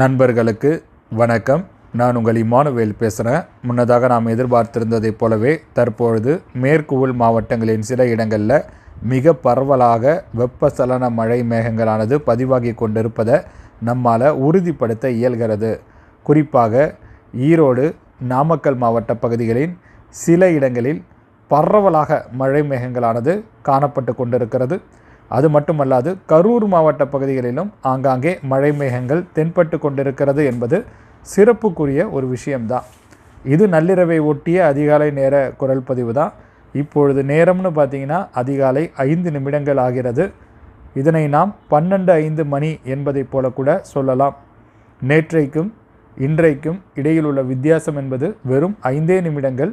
நண்பர்களுக்கு வணக்கம். நான் உங்கள் இமானுவேல் பேசுகிறேன் முன்னதாக நாம் எதிர்பார்த்திருந்ததைப் போலவே தற்பொழுது மேற்கு உள் மாவட்டங்களின் சில இடங்களில் மிக பரவலாக வெப்பசலன மழை மேகங்களானது பதிவாகி கொண்டிருப்பதை நம்மால் உறுதிப்படுத்த இயல்கிறது. குறிப்பாக ஈரோடு நாமக்கல் மாவட்ட பகுதிகளின் சில இடங்களில் பரவலாக மழை மேகங்களானது காணப்பட்டு கொண்டிருக்கிறது. அது மட்டுமல்லாது கரூர் மாவட்ட பகுதிகளிலும் ஆங்காங்கே மழை மேகங்கள் தென்பட்டு கொண்டிருக்கிறது என்பது சிறப்புக்குரிய ஒரு விஷயம்தான். இது நள்ளிரவை ஒட்டிய அதிகாலை நேர குரல் பதிவு தான் இப்பொழுது நேரம்னு பார்த்தீங்கன்னா அதிகாலை ஐந்து நிமிடங்கள் ஆகிறது. இதனை நாம் பன்னெண்டு ஐந்து மணி என்பதைப் போல கூட சொல்லலாம். நேற்றைக்கும் இன்றைக்கும் இடையில் உள்ள வித்தியாசம் என்பது வெறும் ஐந்தே நிமிடங்கள்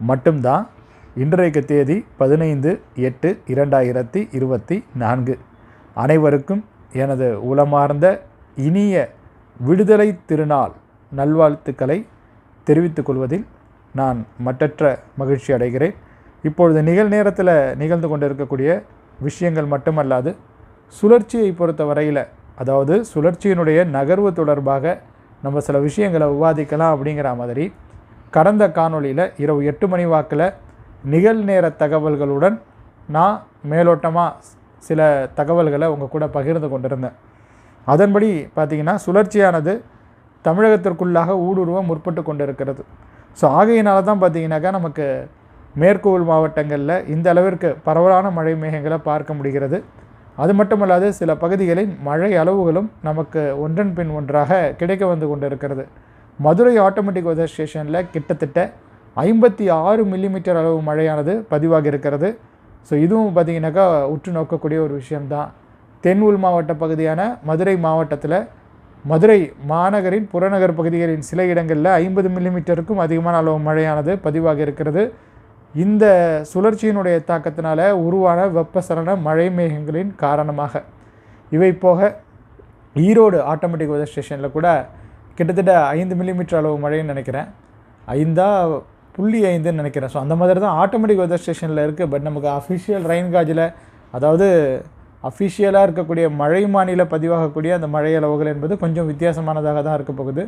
மட்டும்தான். இன்றைக்கு தேதி பதினைந்து எட்டு இரண்டாயிரத்தி இருபத்தி நான்கு. அனைவருக்கும் எனது உளமார்ந்த இனிய விடுதலை திருநாள் நல்வாழ்த்துக்களை தெரிவித்துக் கொள்வதில் நான் மற்றற்ற மகிழ்ச்சி அடைகிறேன். இப்பொழுது நிகழ்நேரத்தில் நிகழ்ந்து கொண்டிருக்கக்கூடிய விஷயங்கள் மட்டுமல்லாது சுழற்சியை பொறுத்த வரையில் அதாவது சுழற்சியினுடைய நகர்வு தொடர்பாக நம்ம சில விஷயங்களை விவாதிக்கலாம் அப்படிங்கிற மாதிரி கடந்த காணொளியில் இரவு எட்டு மணி வாக்கில் நிகழ்நேர தகவல்களுடன் நான் மேலோட்டமாக சில தகவல்களை உங்கள் கூட பகிர்ந்து கொண்டிருந்தேன். அதன்படி பார்த்திங்கன்னா சுழற்சியானது தமிழகத்திற்குள்ளாக ஊடுருவ முற்பட்டு கொண்டிருக்கிறது. ஸோ ஆகையினால தான் பார்த்திங்கனாக்கா நமக்கு மேற்கு மாவட்டங்களில் இந்த அளவிற்கு பரவலான மழை மேகங்களை பார்க்க முடிகிறது. அது மட்டுமல்லாது சில பகுதிகளில் மழை அளவுகளும் நமக்கு ஒன்றன் பின் ஒன்றாக கிடைக்க வந்து கொண்டிருக்கிறது. மதுரை ஆட்டோமேட்டிக் வெதர் ஸ்டேஷனில் கிட்டத்தட்ட ஐம்பத்தி ஆறு மில்லிமீட்டர் அளவு மழையானது பதிவாக இருக்கிறது. ஸோ இதுவும் பார்த்திங்கனாக்கா உற்று நோக்கக்கூடிய ஒரு விஷயம்தான். தென் உள் மாவட்ட பகுதியான மதுரை மாவட்டத்தில் மதுரை மாநகரின் புறநகர் பகுதிகளின் சில இடங்களில் ஐம்பது மில்லிமீட்டருக்கும் அதிகமான அளவு மழையானது பதிவாக இருக்கிறது. இந்த சுழற்சியினுடைய தாக்கத்தினால உருவான வெப்பசலன மழை மேகங்களின் காரணமாக. இவை போக ஈரோடு ஆட்டோமேட்டிக் வெதர் ஸ்டேஷனில் கூட கிட்டத்தட்ட ஐந்து மில்லிமீட்டர் அளவு மழைன்னு நினைக்கிறேன். ஐந்தா புள்ளி ஐந்துன்னு நினைக்கிறேன். ஸோ அந்த மாதிரி தான் ஆட்டோமேட்டிக் வெதர் ஸ்டேஷனில் இருக்குது பட் நமக்கு அஃபிஷியல் ரெயின் காஜில் அதாவது அஃபிஷியலாக இருக்கக்கூடிய மழை மாநில பதிவாகக்கூடிய அந்த மழை அளவுகள் என்பது கொஞ்சம் வித்தியாசமானதாக தான் இருக்க போகுது.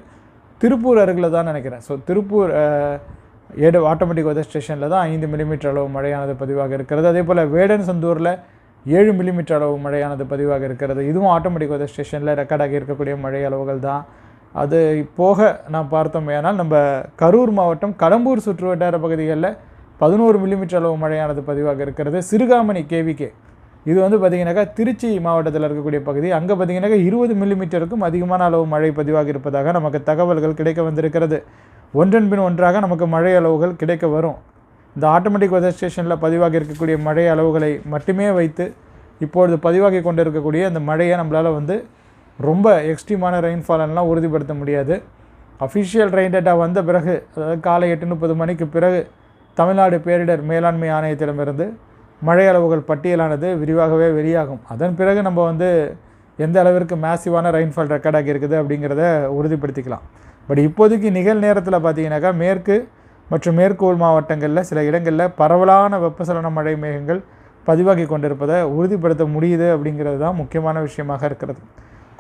திருப்பூர் அருகில் தான் நினைக்கிறேன். ஸோ திருப்பூர் ஏடு ஆட்டோமேட்டிக் வெதர் ஸ்டேஷனில் தான் ஐந்து மில்லிமீட்டர் அளவு மழையானது பதிவாக இருக்கிறது. அதே போல் வேடன் சந்தூரில் ஏழு மில்லிமீட்டர் அளவு மழையானது பதிவாக இருக்கிறது. இதுவும் ஆட்டோமேட்டிக் வெதர் ஸ்டேஷனில் ரெக்கார்டாகி இருக்கக்கூடிய மழை அளவுகள் தான். அது போக நாம் பார்த்தோம் ஏனால் நம்ம கரூர் மாவட்டம் கடம்பூர் சுற்றுவட்டார பகுதிகளில் பதினோரு மில்லிமீட்டர் அளவு மழையானது பதிவாக இருக்கிறது. சிறுகாமணி கேவிகே. இது வந்து பார்த்திங்கனாக்கா திருச்சி மாவட்டத்தில் இருக்கக்கூடிய பகுதி. அங்கே பார்த்திங்கனாக்கா இருபது மில்லிமீட்டருக்கும் அதிகமான அளவு மழை பதிவாக இருப்பதாக நமக்கு தகவல்கள் கிடைக்க வந்திருக்கிறது. ஒன்றன் பின் ஒன்றாக நமக்கு மழை அளவுகள் கிடைக்க வரும். இந்த ஆட்டோமேட்டிக் வெதர் ஸ்டேஷனில் பதிவாக இருக்கக்கூடிய மழை அளவுகளை மட்டுமே வைத்து இப்பொழுது பதிவாகி கொண்டு இருக்கக்கூடிய அந்த மழையை நம்மளால் வந்து ரொம்ப எக்ஸ்ட்ரீமான ரெயின்ஃபாலெல்லாம் உறுதிப்படுத்த முடியாது. அஃபிஷியல் ரெயின் டேட்டா வந்த பிறகு அதாவது காலை எட்டு முப்பது மணிக்கு பிறகு தமிழ்நாடு பேரிடர் மேலாண்மை ஆணையத்திடமிருந்து மழை அளவுகள் பட்டியலானது விரிவாகவே வெளியாகும். அதன் பிறகு நம்ம வந்து எந்த அளவிற்கு மேசிவான ரெயின்ஃபால் ரெக்கார்டாகி இருக்குது அப்படிங்கிறத உறுதிப்படுத்திக்கலாம். பட் இப்போதைக்கு நிகழ் நேரத்தில் பார்த்தீங்கன்னாக்கா மேற்கு மற்றும் மேற்கு உள் மாவட்டங்களில் சில இடங்களில் பரவலான வெப்பசலன மழை மேகங்கள் பதிவாகி கொண்டிருப்பதை உறுதிப்படுத்த முடியுது அப்படிங்கிறது தான் முக்கியமான விஷயமாக இருக்கிறது.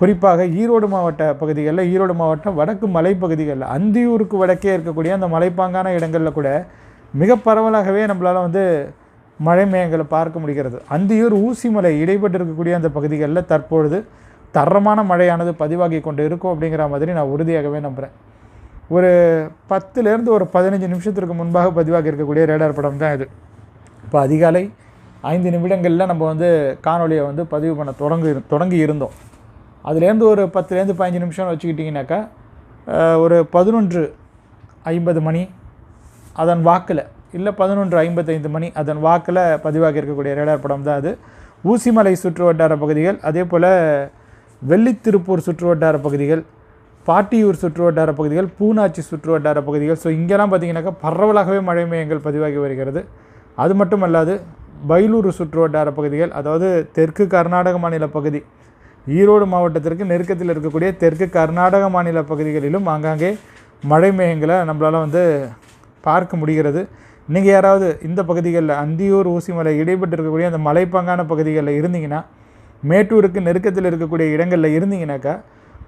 குறிப்பாக ஈரோடு மாவட்ட பகுதிகளில் ஈரோடு மாவட்டம் வடக்கு மலைப்பகுதிகளில் அந்தியூருக்கு வடக்கே இருக்கக்கூடிய அந்த மலைப்பாங்கான இடங்களில் கூட மிக பரவலாகவே நம்மளால் வந்து மழை மேகங்களை பார்க்க முடிகிறது. அந்தியூர் ஊசிமலை இடைப்பட்டு இருக்கக்கூடிய அந்த பகுதிகளில் தற்பொழுது தரமான மழையானது பதிவாகி கொண்டு இருக்கும் அப்படிங்கிற மாதிரி நான் உறுதியாகவே நம்புகிறேன் ஒரு பத்துலேருந்து ஒரு பதினஞ்சு நிமிஷத்திற்கு முன்பாக பதிவாகி இருக்கக்கூடிய ரேடார் படம் தான் இது. இப்போ அதிகாலை ஐந்து நிமிடங்களில் நம்ம வந்து காணொலியை வந்து பதிவு பண்ண தொடங்கி தொடங்கி இருந்தோம். அதுலேருந்து ஒரு பத்துலேருந்து பதினஞ்சு நிமிஷம் வச்சுக்கிட்டிங்கனாக்கா ஒரு பதினொன்று ஐம்பது மணி அதன் வாக்கில் இல்லை பதினொன்று ஐம்பத்தைந்து மணி அதன் வாக்கில் பதிவாகி இருக்கக்கூடிய ரேடார் படம் தான் அது. ஊசிமலை சுற்று வட்டார பகுதிகள் அதே போல் வெள்ளித்திருப்பூர் சுற்று வட்டார பகுதிகள் பாட்டியூர் சுற்று வட்டார பகுதிகள் பூனாச்சி சுற்று வட்டார பகுதிகள். ஸோ இங்கெல்லாம் பார்த்திங்கனாக்கா பரவலாகவே மழை மையங்கள் பதிவாகி வருகிறது. அது மட்டும் அல்லாது பைலூர் சுற்று வட்டார பகுதிகள் அதாவது தெற்கு கர்நாடக மாநில பகுதி ஈரோடு மாவட்டத்திற்கு நெருக்கத்தில் இருக்கக்கூடிய தெற்கு கர்நாடக மாநில பகுதிகளிலும் ஆங்காங்கே மழை மேகங்களை நம்மளால் வந்து பார்க்க முடிகிறது. நீங்கள் யாராவது இந்த பகுதிகளில் அந்தியூர் ஊசிமலை இடைப்பட்டு இருக்கக்கூடிய அந்த மலைப்பாங்கான பகுதிகளில் இருந்தீங்கன்னா மேட்டூருக்கு நெருக்கத்தில் இருக்கக்கூடிய இடங்களில் இருந்தீங்கன்னாக்கா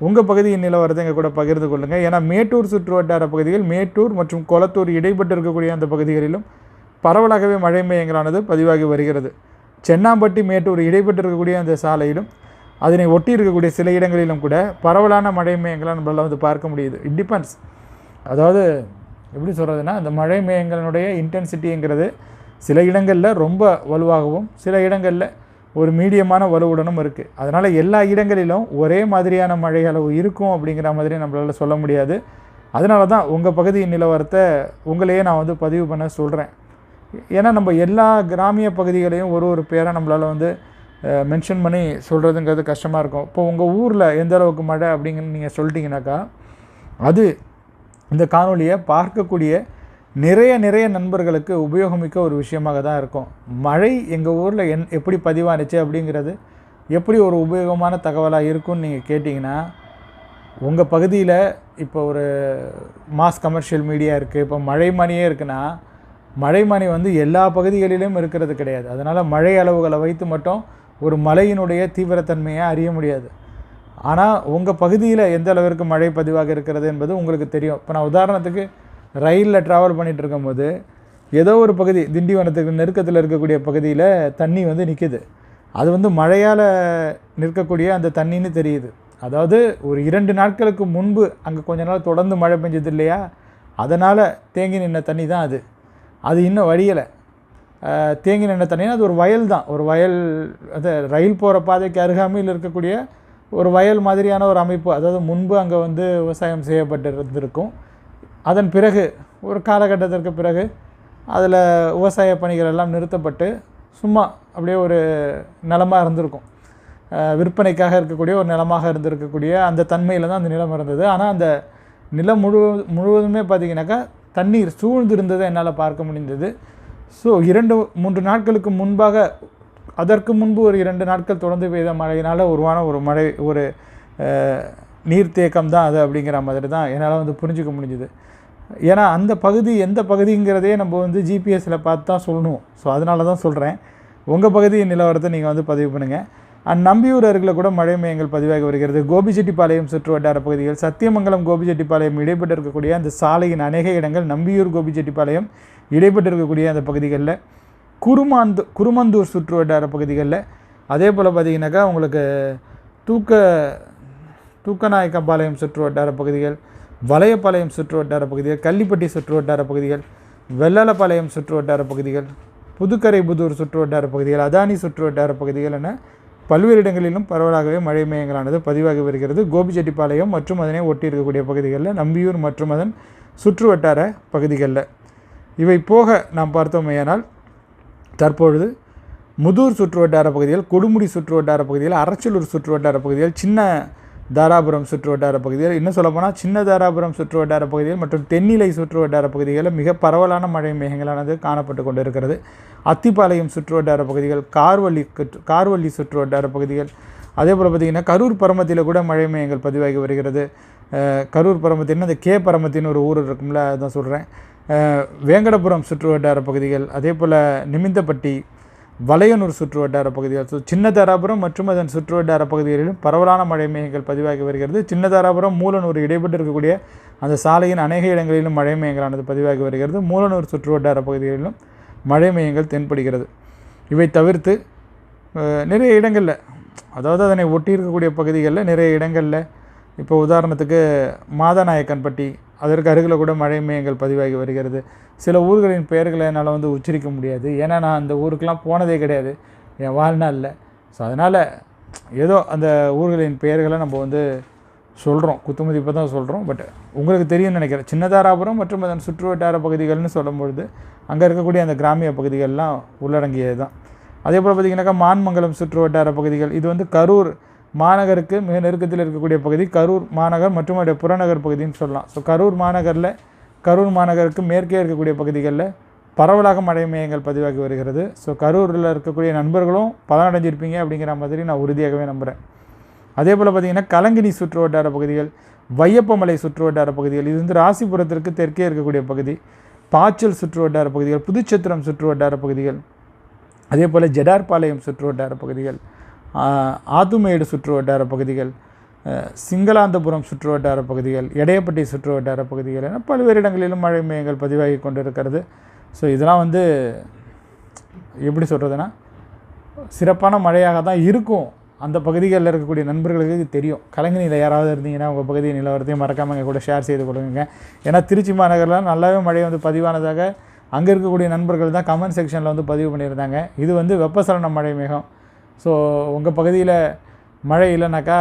உங்கள் பகுதியின் நிலவரத்தை எங்கள் கூட பகிர்ந்து கொள்ளுங்கள் ஏன்னா மேட்டூர் சுற்று வட்டார பகுதிகள் மேட்டூர் மற்றும் கொளத்தூர் இடைப்பட்டு இருக்கக்கூடிய அந்த பகுதிகளிலும் பரவலாகவே மழை மேயங்களானது பதிவாகி வருகிறது. சென்னாம்பட்டி மேட்டூர் இடைப்பட்டு இருக்கக்கூடிய அந்த சாலையிலும் அதனை ஒட்டி இருக்கக்கூடிய சில இடங்களிலும் கூட பரவலான மழை மையங்களை நம்மளால் வந்து பார்க்க முடியுது. இட் டிபெண்ட்ஸ் அதாவது எப்படி சொல்கிறதுனா அந்த மழை மேகங்களுடைய இன்டென்சிட்டிங்கிறது சில இடங்களில் ரொம்ப வலுவாகவும் சில இடங்களில் ஒரு மீடியமான வலுவுடனும் இருக்குது அதனால் எல்லா இடங்களிலும் ஒரே மாதிரியான மழை அளவு இருக்கும் அப்படிங்கிற மாதிரி நம்மளால் சொல்ல முடியாது. அதனால தான் உங்கள் பகுதியின் நிலவரத்தை உங்களையே நான் வந்து பதிவு பண்ண சொல்கிறேன் ஏன்னா நம்ம எல்லா கிராமிய பகுதிகளையும் ஒரு ஒரு பேரை நம்மளால் வந்து மென்ஷன் பண்ணி சொல்கிறதுங்கிறது கஷ்டமாக இருக்கும். இப்போ உங்கள் ஊரில் எந்த அளவுக்கு மழை அப்படிங்கன்னு நீங்கள் சொல்லிட்டீங்கனாக்கா அது இந்த காணொலியை பார்க்கக்கூடிய நிறைய நிறைய நண்பர்களுக்கு உபயோகமிக்க ஒரு விஷயமாக தான் இருக்கும். மழை எங்கள் ஊரில் என் எப்படி பதிவானுச்சு அப்படிங்கிறது எப்படி ஒரு உபயோகமான தகவலாக இருக்கும்னு நீங்கள் கேட்டிங்கன்னா உங்கள் பகுதியில் இப்போ ஒரு மாஸ் கமர்ஷியல் மீடியா இருக்குது இப்போ மழைமணியே இருக்குன்னா மழைமணி வந்து எல்லா பகுதிகளிலும் இருக்கிறது கிடையாது. அதனால் மழை அளவுகளை வைத்து மட்டும் ஒரு மழையினுடைய தீவிரத்தன்மையை அறிய முடியாது. ஆனால் உங்கள் பகுதியில் எந்த அளவிற்கு மழை பதிவாக இருக்கிறது என்பது உங்களுக்கு தெரியும். இப்போ நான் உதாரணத்துக்கு ரயிலில் ட்ராவல் பண்ணிகிட்டு இருக்கும்போது ஏதோ ஒரு பகுதி திண்டிவனத்துக்கு நெருக்கத்தில் இருக்கக்கூடிய பகுதியில் தண்ணி வந்து நிற்கிது அது வந்து மழையால் நிற்கக்கூடிய அந்த தண்ணின்னு தெரியுது. அதாவது ஒரு இரண்டு நாட்களுக்கு முன்பு அங்கே கொஞ்ச நாள் தொடர்ந்து மழை பெஞ்சது இல்லையா? அதனால் தேங்கி நின்ன தண்ணி தான் அது. அது இன்னும் வழியலை. தேங்கி நின்ற தண்ணினா அது ஒரு வயல் தான். ஒரு வயல் அது ரயில் போகிற பாதைக்கு அருகாமையில் இருக்கக்கூடிய ஒரு வயல் மாதிரியான ஒரு அமைப்பு. அதாவது முன்பு அங்கே வந்து விவசாயம் செய்யப்பட்டிருந்திருக்கும். அதன் பிறகு ஒரு காலகட்டத்திற்கு பிறகு அதில் விவசாய பணிகள் எல்லாம் நிறுத்தப்பட்டு சும்மா அப்படியே ஒரு நிலமாக இருந்திருக்கும். விற்பனைக்காக இருக்கக்கூடிய ஒரு நிலமாக இருந்திருக்கக்கூடிய அந்த தன்மையில் தான் அந்த நிலம் இருந்தது. ஆனால் அந்த நிலம் முழு முழுவதுமே பார்த்திங்கனாக்கா தண்ணீர் சூழ்ந்து இருந்ததை என்னால் பார்க்க முடிந்தது. ஸோ இரண்டு மூன்று நாட்களுக்கு முன்பாக அதற்கு முன்பு ஒரு இரண்டு நாட்கள் தொடர்ந்து பெய்த மழையினால் உருவான ஒரு மழை ஒரு நீர்த்தேக்கம் தான் அது அப்படிங்கிற மாதிரி தான் என்னால் வந்து புரிஞ்சிக்க முடிஞ்சுது. ஏன்னா அந்த பகுதி எந்த பகுதிங்கிறதே நம்ம வந்து ஜிபிஎஸில் பார்த்து தான் சொல்லணும். ஸோ அதனால தான் சொல்கிறேன் உங்கள் பகுதியின் நிலவரத்தை நீங்கள் வந்து பதிவு பண்ணுங்கள் அண்ட் நம்பியூர் அருகில் கூட மழை மையங்கள் பதிவாகி வருகிறது. கோபிச்செட்டிப்பாளையம் சுற்று வட்டார பகுதிகள் சத்தியமங்கலம் கோபிச்செட்டிப்பாளையம் இடைப்பட்டு இருக்கக்கூடிய அந்த சாலையின் அநேக இடங்கள் நம்பியூர் கோபிச்செட்டிப்பாளையம் இடைப்பட்டு இருக்கக்கூடிய அந்த பகுதிகளில் குருமாந்து குருமந்தூர் சுற்று வட்டார பகுதிகளில் அதே போல் பார்த்திங்கனாக்கா உங்களுக்கு தூக்க தூக்கநாயக்கம்பாளையம் சுற்று வட்டார பகுதிகள் வளையப்பாளையம் சுற்று வட்டார பகுதிகள் கள்ளிப்பட்டி சுற்று வட்டார பகுதிகள் வெள்ளலப்பாளையம் சுற்று வட்டார பகுதிகள் புதுக்கரை புதூர் சுற்று வட்டார பகுதிகள் அதானி சுற்று வட்டார பகுதிகள் என பல்வேறு இடங்களிலும் பரவலாகவே மழை மையங்களானது பதிவாகி வருகிறது. கோபிச்செட்டிப்பாளையம் மற்றும் அதனை ஒட்டி இருக்கக்கூடிய பகுதிகளில் நம்பியூர் மற்றும் அதன் சுற்று வட்டார பகுதிகளில். இவை போக நாம் பார்த்தோமேயானால் தற்பொழுது முதூர் சுற்று வட்டார பகுதிகள் கொடுமுடி சுற்று வட்டார பகுதிகள் அரச்சலூர் சுற்று வட்டார பகுதிகள் சின்ன தாராபுரம் சுற்று வட்டார பகுதிகள் இன்னும் சொல்லப்போனால் சின்ன தாராபுரம் சுற்று வட்டார பகுதிகள் மற்றும் தென்னிலை சுற்று வட்டார பகுதிகளில் மிக பரவலான மழை மேகங்களானது காணப்பட்டு கொண்டிருக்கிறது. அத்திப்பாளையம் சுற்று வட்டார பகுதிகள் கார்வள்ளி கார்வள்ளி சுற்று வட்டார பகுதிகள் அதே போல் பார்த்திங்கன்னா கரூர் பரமத்தில் கூட மழை மேகங்கள் பதிவாகி வருகிறது. கரூர் பரமத்தின்னு அந்த கே பரமத்தின்னு ஒரு ஊர் இருக்கும்ல அதான் சொல்கிறேன் வேங்கடபுரம் சுற்று வட்டார பகுதிகள் அதே போல் நிமிந்தப்பட்டி வலையனூர் சுற்று வட்டார பகுதிகள். ஸோ சின்னதாராபுரம் மற்றும் அதன் சுற்று வட்டார பகுதிகளிலும் பரவலான மழை மேகங்கள் பதிவாகி வருகிறது. சின்னதாராபுரம் மூலனூர் இடைப்பட்டு இருக்கக்கூடிய அந்த சாலையின் அநேக இடங்களிலும் மழை மேகங்களானது பதிவாகி வருகிறது. மூலனூர் சுற்று வட்டார பகுதிகளிலும் மழை மேகங்கள் தென்படுகிறது. இவை தவிர்த்து நிறைய இடங்களில் அதாவது அதனை ஒட்டி இருக்கக்கூடிய பகுதிகளில் நிறைய இடங்களில் இப்போ உதாரணத்துக்கு மாதநாயக்கன்பட்டி அதற்கு அருகில் கூட மழை மேயங்கள் பதிவாகி வருகிறது. சில ஊர்களின் பெயர்களை என்னால் வந்து உச்சரிக்க முடியாது. ஏன்னா நான் அந்த ஊருக்கெலாம் போனதே கிடையாது. என் வாழ்நாளில் ஸோ அதனால் ஏதோ அந்த ஊர்களின் பெயர்களை நம்ம வந்து சொல்கிறோம் குத்துமதிப்பை தான் சொல்கிறோம் பட் உங்களுக்கு தெரியும்னு நினைக்கிறேன். சின்னதாராபுரம் மற்றும் அதன் சுற்று வட்டார பகுதிகள்னு சொல்லும்பொழுது அங்கே இருக்கக்கூடிய அந்த கிராமிய பகுதிகள்லாம் உள்ளடங்கியது தான் அதே போல் பார்த்திங்கனாக்கா மான்மங்கலம் சுற்று வட்டார பகுதிகள் இது வந்து கரூர் மாநகருக்கு மிக நெருக்கத்தில் இருக்கக்கூடிய பகுதி கரூர் மாநகர் மற்றும் அதோடைய புறநகர் பகுதின்னு சொல்லலாம். ஸோ கரூர் மாநகரில் கரூர் மாநகருக்கு மேற்கே இருக்கக்கூடிய பகுதிகளில் பரவலாக மழை மையங்கள் பதிவாகி வருகிறது. ஸோ கரூரில் இருக்கக்கூடிய நண்பர்களும் பலனடைஞ்சிருப்பீங்க அப்படிங்கிற மாதிரி நான் உறுதியாகவே நம்புகிறேன் அதே போல் பார்த்திங்கன்னா கலங்கினி சுற்று வட்டார பகுதிகள் வையப்பமலை சுற்று வட்டார பகுதிகள் இது வந்து ராசிபுரத்திற்கு தெற்கே இருக்கக்கூடிய பகுதி பாய்ச்சல் சுற்று வட்டார பகுதிகள் புதுச்சத்திரம் சுற்று வட்டார பகுதிகள் அதே போல் ஜெடார்பாளையம் சுற்று வட்டார பகுதிகள் ஆத்துமேடு சுற்று வட்டார பகுதிகள் சிங்களாந்தபுரம் சிங்களாந்தபுரம் சுற்றுவட்டார பகுதிகள் எடையப்பட்டி சுற்றுவட்டார பகுதிகள் என பல்வேறு இடங்களிலும் மழை மையங்கள் பதிவாகி கொண்டிருக்கிறது. ஸோ இதெல்லாம் வந்து எப்படி சொல்கிறதுனா சிறப்பான மழையாக தான் இருக்கும். அந்த பகுதிகளில் இருக்கக்கூடிய நண்பர்களுக்கு தெரியும். கலைஞனியில் யாராவது இருந்தீங்கன்னா உங்கள் பகுதி நிலவரத்தையும் மறக்காமல் எங்கள் கூட ஷேர் செய்து கொடுங்க ஏன்னா திருச்சி மாநகரில் நல்லாவே மழை வந்து பதிவானதாக அங்கே இருக்கக்கூடிய நண்பர்கள் தான் கமெண்ட் செக்ஷனில் வந்து பதிவு பண்ணியிருந்தாங்க. இது வந்து வெப்பசலன மழை மேகம். ஸோ உங்கள் பகுதியில் மழை இல்லைனாக்கா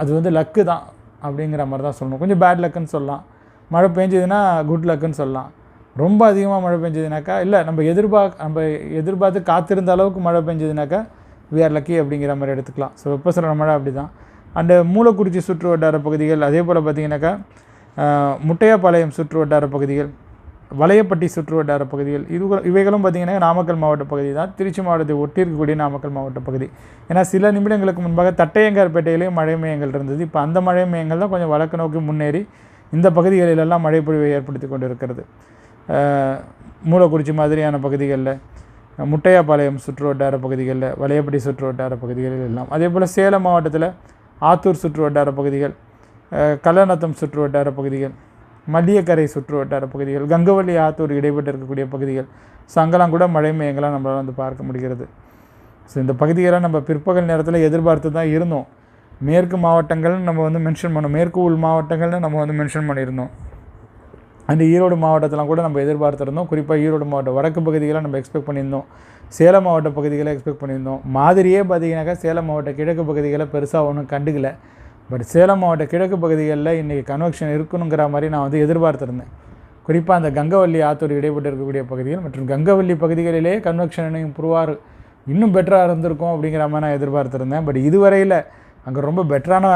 அது வந்து லக்கு தான் அப்படிங்கிற மாதிரி தான் சொல்லணும். கொஞ்சம் பேட் லக்குன்னு சொல்லலாம். மழை பெஞ்சதுன்னா குட் லக்குன்னு சொல்லலாம். ரொம்ப அதிகமாக மழை பெஞ்சதுனாக்கா இல்லை நம்ம எதிர்பார்க்க நம்ம எதிர்பார்த்து காத்திருந்த அளவுக்கு மழை பெஞ்சதுனாக்கா வி ஆர் லக்கி அப்படிங்கிற மாதிரி எடுத்துக்கலாம். ஸோ வெப்பசலன மழை அப்படி தான் அண்டு மூலக்குறிச்சி சுற்று வட்டார பகுதிகள் அதே போல் பார்த்திங்கனாக்கா முட்டையாப்பாளையம் சுற்று வட்டார பகுதிகள் வளையப்பட்டி சுற்று வட்டார பகுதிகள் இது இவைகளும் பார்த்திங்கன்னா நாமக்கல் மாவட்ட பகுதி தான். திருச்சி மாவட்டத்தை ஒட்டி இருக்கக்கூடிய நாமக்கல் மாவட்ட பகுதி. ஏன்னா சில நிமிடங்களுக்கு முன்பாக தட்டையங்கார்பேட்டையிலேயும் மழை மையங்கள் இருந்தது. இப்போ அந்த மழை மையங்கள் தான் கொஞ்சம் வழக்கு நோக்கி முன்னேறி இந்த பகுதிகளிலெல்லாம் மழை பொழிவை ஏற்படுத்தி கொண்டு இருக்கிறது மூலக்குறிச்சி மாதிரியான பகுதிகளில் முட்டையாப்பாளையம் சுற்று வட்டார பகுதிகளில் வளையப்பட்டி சுற்று வட்டார பகுதிகளில் எல்லாம். அதே போல் சேலம் மாவட்டத்தில் ஆத்தூர் சுற்று வட்டார பகுதிகள் கல்லநத்தம் சுற்று வட்டார பகுதிகள் மல்லியக்கரை சுற்று வட்டார பகுதிகள் கங்கவள்ளி ஆத்தூர் இடைப்பட்டு இருக்கக்கூடிய பகுதிகள் ஸோ அங்கெல்லாம் கூட மழை மேயங்களாக நம்மளால் வந்து பார்க்க முடிகிறது. ஸோ இந்த பகுதிகளை நம்ம பிற்பகல் நேரத்தில் எதிர்பார்த்து தான் இருந்தோம். மேற்கு மாவட்டங்கள்னு நம்ம வந்து மென்ஷன் பண்ணோம். மேற்கு உள் மாவட்டங்கள்னு நம்ம வந்து மென்ஷன் பண்ணியிருந்தோம். அந்த ஈரோடு மாவட்டத்தெலாம் கூட நம்ம எதிர்பார்த்துருந்தோம். குறிப்பாக ஈரோடு மாவட்டம் வடக்கு பகுதிகளை நம்ம எக்ஸ்பெக்ட் பண்ணியிருந்தோம். சேலம் மாவட்ட பகுதிகளை எக்ஸ்பெக்ட் பண்ணியிருந்தோம். மாதிரியே பார்த்தீங்கன்னாக்கா சேலம் மாவட்ட கிழக்கு பகுதிகளை பெருசாக ஒன்றும் கண்டுக்கலை. பட் சேலம் மாவட்ட கிழக்கு பகுதிகளில் இன்றைக்கி கன்வெக்ஷன் இருக்கணுங்கிற மாதிரி நான் வந்து எதிர்பார்த்துருந்தேன். குறிப்பாக அந்த கங்கவல்லி ஆத்தூர் இடைப்பட்டு இருக்கக்கூடிய பகுதிகள் மற்றும் கங்கவல்லி பகுதிகளிலே கன்வெக்ஷன் இம்ப்ரூவாக இன்னும் பெட்டராக இருந்திருக்கும் அப்படிங்கிற மாதிரி நான் எதிர்பார்த்துருந்தேன். பட் இதுவரையில் அங்கே ரொம்ப பெட்டரான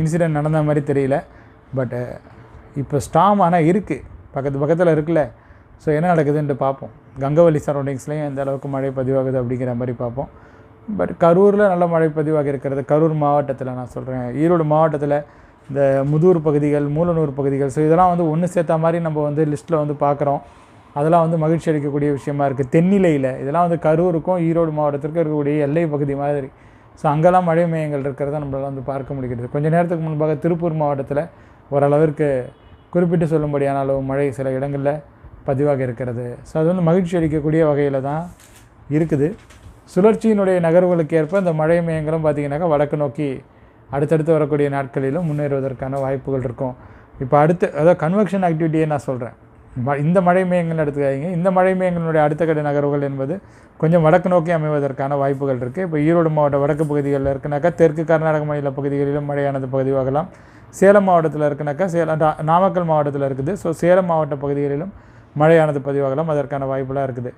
இன்சிடென்ட் நடந்த மாதிரி தெரியல. பட் இப்போ ஸ்டாம் ஆனால் இருக்குது பக்கத்து பக்கத்தில் இருக்குல்ல. ஸோ என்ன நடக்குதுன்ட்டு பார்ப்போம். கங்கவல்லி சரௌண்டிங்ஸ்லேயும் எந்த அளவுக்கு மழை பதிவாகுது அப்படிங்கிற மாதிரி பார்ப்போம். பட் கரூரில் நல்ல மழை பதிவாக இருக்கிறது. கரூர் மாவட்டத்தில் நான் சொல்கிறேன் ஈரோடு மாவட்டத்தில் இந்த முதூர் பகுதிகள் மூலனூர் பகுதிகள் ஸோ இதெல்லாம் வந்து ஒன்று சேர்த்த மாதிரி நம்ம வந்து லிஸ்ட்டில் வந்து பார்க்குறோம். அதெல்லாம் வந்து மகிழ்ச்சி அளிக்கக்கூடிய விஷயமா இருக்குது தென்னிலையில் இதெல்லாம் வந்து கரூருக்கும் ஈரோடு மாவட்டத்திற்கு இருக்கக்கூடிய எல்லை பகுதி மாதிரி. ஸோ அங்கெல்லாம் மழை மையங்கள் இருக்கிறத நம்மளால் வந்து பார்க்க முடிகிறது. கொஞ்ச நேரத்துக்கு முன்பாக திருப்பூர் மாவட்டத்தில் ஓரளவிற்கு குறிப்பிட்டு சொல்லும்படியான அளவு மழை சில இடங்களில் பதிவாக இருக்கிறது. ஸோ அது வந்து மகிழ்ச்சி அளிக்கக்கூடிய வகையில் தான் இருக்குது. சுழற்சியினுடைய நகர்வுகளுக்கு ஏற்ப இந்த மழை மையங்களும் பார்த்திங்கனாக்கா வடக்கு நோக்கி அடுத்தடுத்து வரக்கூடிய நாட்களிலும் முன்னேறுவதற்கான வாய்ப்புகள் இருக்கும். இப்போ அடுத்து அதாவது கன்வெக்ஷன் ஆக்டிவிட்டியை நான் சொல்கிறேன் இந்த மழை மையங்கள் எடுத்துக்காதீங்க. இந்த மழை மையங்களுடைய அடுத்த கட்ட நகர்வுகள் என்பது கொஞ்சம் வடக்கு நோக்கி அமைவதற்கான வாய்ப்புகள் இருக்குது இப்போ ஈரோடு மாவட்ட வடக்கு பகுதிகளில் இருக்குனாக்கா தெற்கு கர்நாடக மாநில பகுதிகளிலும் மழையானது பதிவாகலாம் சேலம் மாவட்டத்தில் இருக்குனாக்கா சேலம் நாமக்கல் மாவட்டத்தில் இருக்குது. ஸோ சேலம் மாவட்ட பகுதிகளிலும் மழையானது பதிவாகலாம். அதற்கான வாய்ப்புலாம் இருக்குது.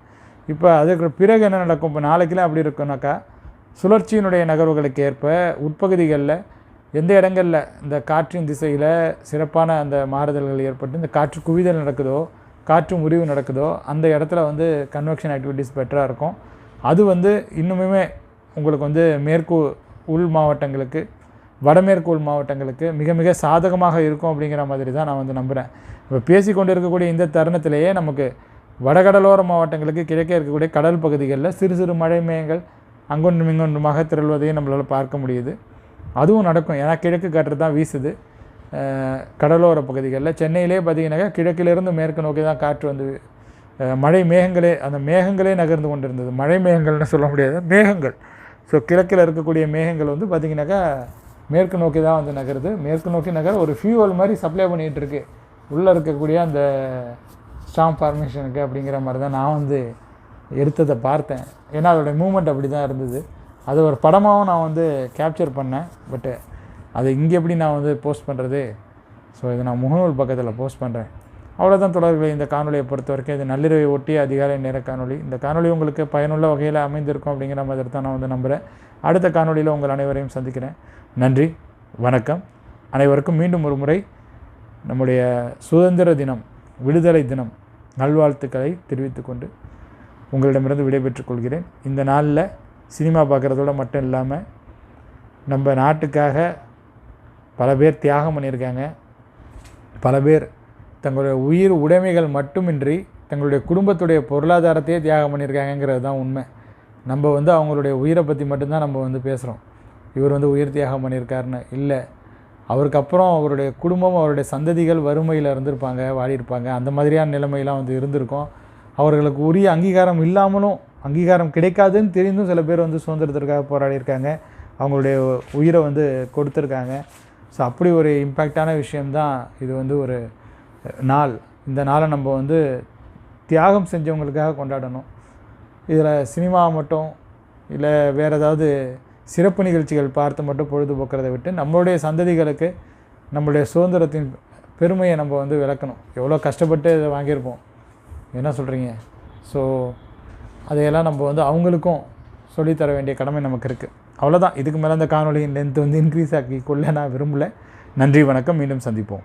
இப்போ அதுக்கு பிறகு என்ன நடக்கும்? இப்போ நாளைக்கெல்லாம் அப்படி இருக்குனாக்கா சுழற்சியினுடைய நகர்வுகளுக்கு ஏற்ப உட்பகுதிகளில் எந்த இடங்களில் இந்த காற்றின் திசையில் சிறப்பான அந்த மாறுதல்கள் ஏற்பட்டு இந்த காற்று குவிதல் நடக்குதோ காற்று முறிவு நடக்குதோ அந்த இடத்துல வந்து கன்வெக்ஷன் ஆக்டிவிட்டீஸ் பெட்டராக இருக்கும். அது வந்து இன்னுமுமே உங்களுக்கு வந்து மேற்கு உள் மாவட்டங்களுக்கு வடமேற்கு உள் மாவட்டங்களுக்கு மிக மிக சாதகமாக இருக்கும் அப்படிங்கிற மாதிரி தான் நான் வந்து நம்புகிறேன் இப்போ பேசி கொண்டு இருக்கக்கூடிய இந்த தருணத்திலேயே நமக்கு வடகடலோர மாவட்டங்களுக்கு கிழக்கே இருக்கக்கூடிய கடல் பகுதிகளில் சிறு சிறு மழை மேகங்கள் அங்கொன்றும் இங்கொன்றுமாக திரள்வதையும் நம்மளால் பார்க்க முடியுது. அதுவும் நடக்கும். ஏன்னா கிழக்கு காற்று தான் வீசுது. கடலோர பகுதிகளில். சென்னையிலே பார்த்தீங்கன்னாக்கா கிழக்கிலிருந்து மேற்கு நோக்கி தான் காற்று வந்து மழை மேகங்களே அந்த மேகங்களே நகர்ந்து கொண்டிருந்தது. மழை மேகங்கள்னு சொல்ல முடியாது. மேகங்கள். ஸோ கிழக்கில் இருக்கக்கூடிய மேகங்கள் வந்து பார்த்திங்கனாக்கா மேற்கு நோக்கி தான் வந்து நகருது. மேற்கு நோக்கி நகர ஒரு ஃபியூவல் மாதிரி சப்ளை பண்ணிகிட்டு இருக்கு. உள்ளே இருக்கக்கூடிய அந்த ஸ்டாம் ஃபார்மேஷனுக்கு அப்படிங்கிற மாதிரி தான் நான் வந்து எடுத்ததை பார்த்தேன். ஏன்னா அதோடய மூமெண்ட் அப்படி தான் இருந்தது. அது ஒரு படமாகவும் நான் வந்து கேப்சர் பண்ணேன். பட்டு அது இங்கே எப்படி நான் வந்து போஸ்ட் பண்ணுறது ஸோ இதை நான் முகநூல் பக்கத்தில் போஸ்ட் பண்ணுறேன் அவ்வளோதான் தொடர்களை இந்த காணொலியை பொறுத்த வரைக்கும் இது நள்ளிரவை ஒட்டி அதிகாலை நேர காணொளி. இந்த காணொலி உங்களுக்கு பயனுள்ள வகையில் அமைந்திருக்கும் அப்படிங்கிற மாதிரி தான் நான் வந்து நம்புகிறேன் அடுத்த காணொலியில் உங்கள் அனைவரையும் சந்திக்கிறேன். நன்றி வணக்கம். அனைவருக்கும் மீண்டும் ஒரு முறை நம்முடைய சுதந்திர தினம் விடுதலை தினம் நல்வாழ்த்துக்களை தெரிவித்துக்கொண்டு உங்களிடமிருந்து விடைபெற்றுக் கொள்கிறேன். இந்த நாளில் சினிமா பார்க்குறதோட மட்டும் இல்லாமல் நம்ம நாட்டுக்காக பல பேர் தியாகம் பண்ணியிருக்காங்க. பல பேர் தங்களுடைய உயிர் உடைமைகள் மட்டுமின்றி தங்களுடைய குடும்பத்துடைய பொருளாதாரத்தையே தியாகம் பண்ணியிருக்காங்கங்கிறது தான் உண்மை. நம்ம வந்து அவங்களுடைய உயிரை பற்றி மட்டும்தான் நம்ம வந்து பேசுகிறோம் இவர் வந்து உயிர் தியாகம் பண்ணியிருக்காருன்னு. இல்லை அவருக்கு அப்புறம் அவருடைய குடும்பம் அவருடைய சந்ததிகள் வறுமையில் இருந்திருப்பாங்க வாடியிருப்பாங்க. அந்த மாதிரியான நிலைமையெல்லாம் வந்து இருந்திருக்கும். அவர்களுக்கு உரிய அங்கீகாரம் இல்லாமலும் அங்கீகாரம் கிடைக்காதுன்னு தெரிந்தும் சில பேர் வந்து சுதந்திரத்திற்காக போராடியிருக்காங்க. அவங்களுடைய உயிரை வந்து கொடுத்துருக்காங்க. ஸோ அப்படி ஒரு இம்பேக்டான விஷயம்தான் இது வந்து ஒரு நாள். இந்த நாளை நம்ம வந்து தியாகம் செஞ்சவங்களுக்காக கொண்டாடணும். இதில் சினிமா மட்டும் இல்லை வேறு ஏதாவது சிறப்பு நிகழ்ச்சிகள் பார்த்து மட்டும் பொழுதுபோக்கிறத விட்டு நம்மளுடைய சந்ததிகளுக்கு நம்மளுடைய சுதந்திரத்தின் பெருமையை நம்ம வந்து விளக்கணும். எவ்வளோ கஷ்டப்பட்டு இதை வாங்கியிருப்போம். என்ன சொல்கிறீங்க ஸோ அதையெல்லாம் நம்ம வந்து அவங்களுக்கும் சொல்லித்தர வேண்டிய கடமை நமக்கு இருக்குது அவ்வளோதான் இதுக்கு மேலே அந்த காணொலியின் லென்த் வந்து இன்க்ரீஸ் ஆக்கி கொள்ள நான் விரும்பலை. நன்றி வணக்கம். மீண்டும் சந்திப்போம்.